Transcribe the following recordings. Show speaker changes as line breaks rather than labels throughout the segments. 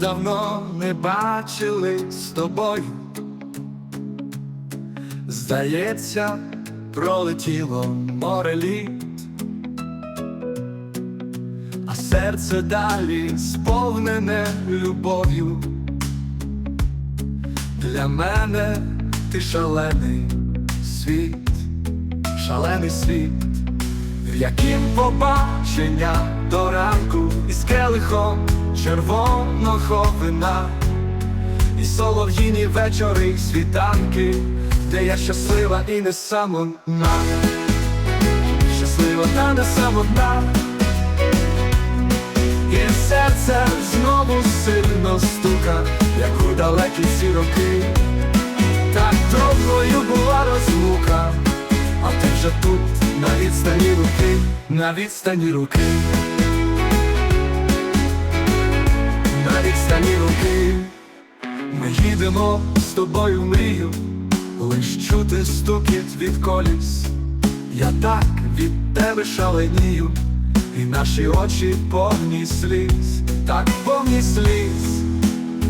давно не бачили з тобою. Здається, пролетіло море літ, а серце далі сповнене любов'ю. Для мене ти шалений світ, шалений світ, в яким побачення до ранку із келихом червоного вина, і солов'їні вечори, й світанки, де я щаслива і не самотна, щаслива та не самотна. І серце знову сильно стука, як у далекі ці роки. Так довгою була розлука, а ти вже тут, на відстані руки, на відстані руки, ми з тобою мрію, лиш чути стукіт від коліс. Я так від тебе шаленію, і наші очі повні сліз, так повні сліз,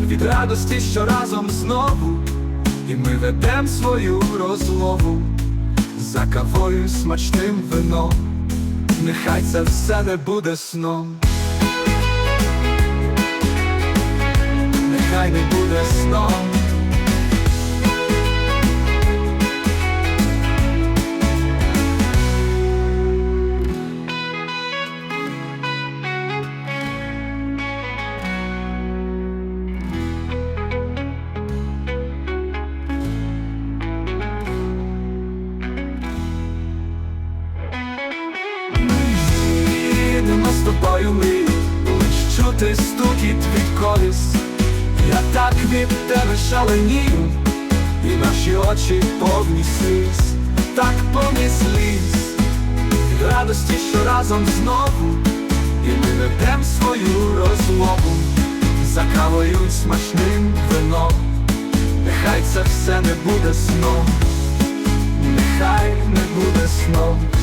від радості, що разом знову, і ми ведем свою розмову за кавою смачним вином, нехай це все не буде сном. Нехай не буде Їдемо з тобою ми, лиш чути стукіт від коліс. Я так від тебе шаленів, і наші очі повні сліз, так повні сліз, радості, що разом знову, і ми ведем свою розмову, за кавою смачним вином, нехай це все не буде сном, нехай не буде сном.